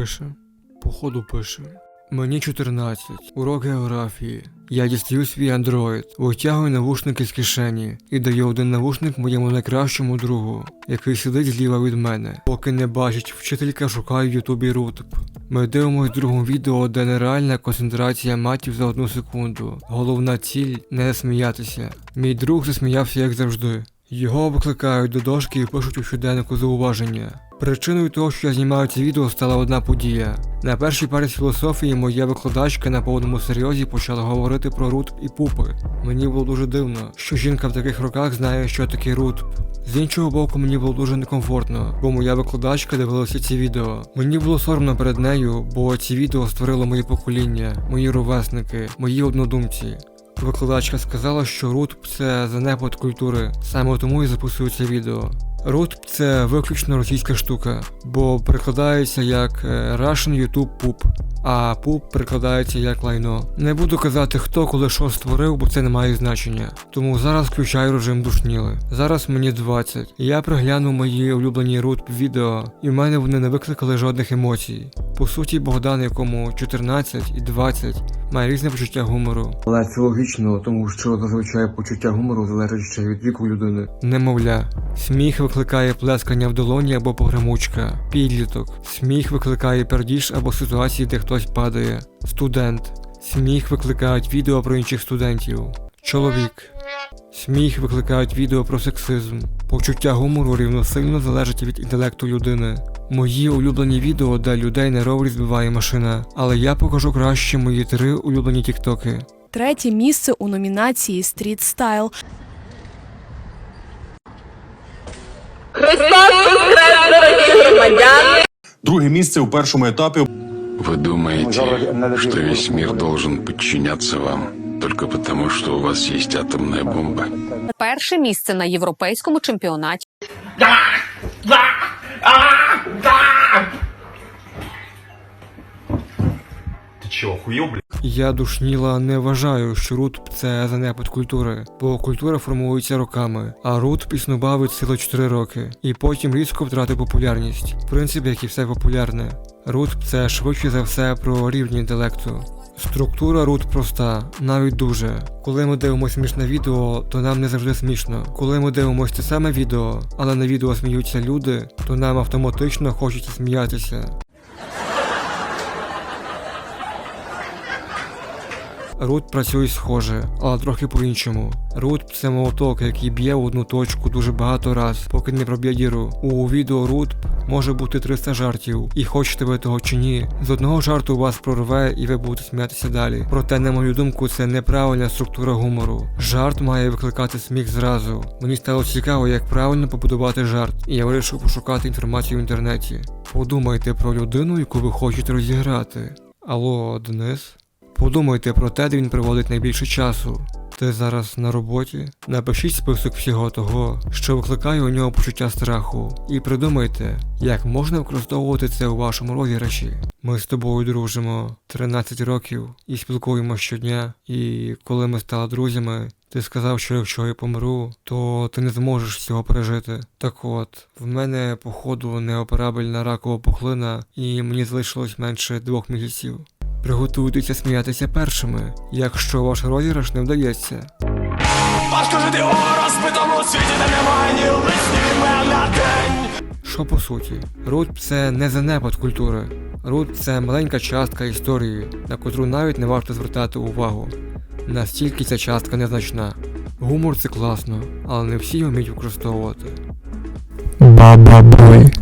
Пише. Походу пише. Мені 14, урок географії. Я дістаю свій андроїд, витягую навушники з кишені і даю один навушник моєму найкращому другу, який сидить зліва від мене. Поки не бачить, вчителька шукає в Ютубі рутб. Ми дивимось другому відео, де нереальна концентрація матів за одну секунду. Головна ціль не сміятися. Мій друг засміявся як завжди. Його викликають до дошки і пишуть у щоденнику зауваження. Причиною того, що я знімаю це відео, стала одна подія. На першій парі з філософії моя викладачка на повному серйозі почала говорити про рутб і пупи. Мені було дуже дивно, що жінка в таких роках знає, що таке рутб. З іншого боку, мені було дуже некомфортно, бо моя викладачка дивилася ці відео. Мені було соромно перед нею, бо ці відео створило моє покоління, мої ровесники, мої однодумці. Викладачка сказала, що рутб це занепад культури, саме тому і записую відео. Рутб це виключно російська штука, бо перекладається як е, Russian YouTube Poop, а пуп перекладається як лайно. Не буду казати хто коли що створив, бо це не має значення. Тому зараз включаю режим душніли. Зараз мені 20. Я приглянув мої улюблені рутб відео, і в мене вони не викликали жодних емоцій. По суті, Богдан, якому 14 і 20, має різне почуття гумору. Але це логічно, тому що зазвичай почуття гумору залежить ще від віку людини. Немовля. Сміх викликає плескання в долоні або погремучка. Підліток. Сміх викликає пердіж або ситуації, де хтось падає. Студент. Сміх викликають відео про інших студентів. Чоловік. Сміх викликають відео про сексизм. Почуття гумору рівносильно залежить від інтелекту людини. Мої улюблені відео, де людей на ровері збиває машина, але я покажу краще мої три улюблені тіктоки. Третє місце у номінації Street Style Друге місце у першому етапі Вы думаете, что весь мир должен подчиняться вам только потому, что у вас есть атомная бомба? Перше місце на європейському чемпіонаті. Ти чого, хуйов, блядь? Я душніла не вважаю, що рутб це занепад культури, бо культура формується роками, а рутб існував від сили 4 роки, і потім різко втратив популярність. В принципі, як і все популярне. Рутб це швидше за все про рівень інтелекту. Структура рут проста, навіть дуже. Коли ми дивимося смішне відео, то нам не завжди смішно. Коли ми дивимося те саме відео, але на відео сміються люди, то нам автоматично хочеться сміятися. Рут працює схоже, але трохи по-іншому. Рут це молоток, який б'є в одну точку дуже багато раз, поки не проб'є діру. У відео Рут може бути 300 жартів, і хочете ви того чи ні, з одного жарту вас прорве і ви будете сміятися далі. Проте, на мою думку, це неправильна структура гумору. Жарт має викликати сміх зразу. Мені стало цікаво, як правильно побудувати жарт, і я вирішив пошукати інформацію в інтернеті. Подумайте про людину, яку ви хочете розіграти. Алло, Денис? Подумайте про те, де він проводить найбільше часу. Ти зараз на роботі? Напишіть список всього того, що викликає у нього почуття страху, і придумайте, як можна використовувати це у вашому розіграші. Ми з тобою дружимо 13 років і спілкуємося щодня. І коли ми стали друзями, ти сказав, що якщо я помру, то ти не зможеш цього пережити. Так от, в мене, походу, неоперабельна ракова пухлина, і мені залишилось менше двох місяців. Приготуйтеся сміятися першими, якщо ваш розіграш не вдається. Важко жити у розбитому світі, де немає ні імен на день. Що по суті? Рут це не занепад культури. Рут це маленька частка історії, на котру навіть не варто звертати увагу. Настільки ця частка незначна. Гумор це класно, але не всі вміють використовувати. Баба бой.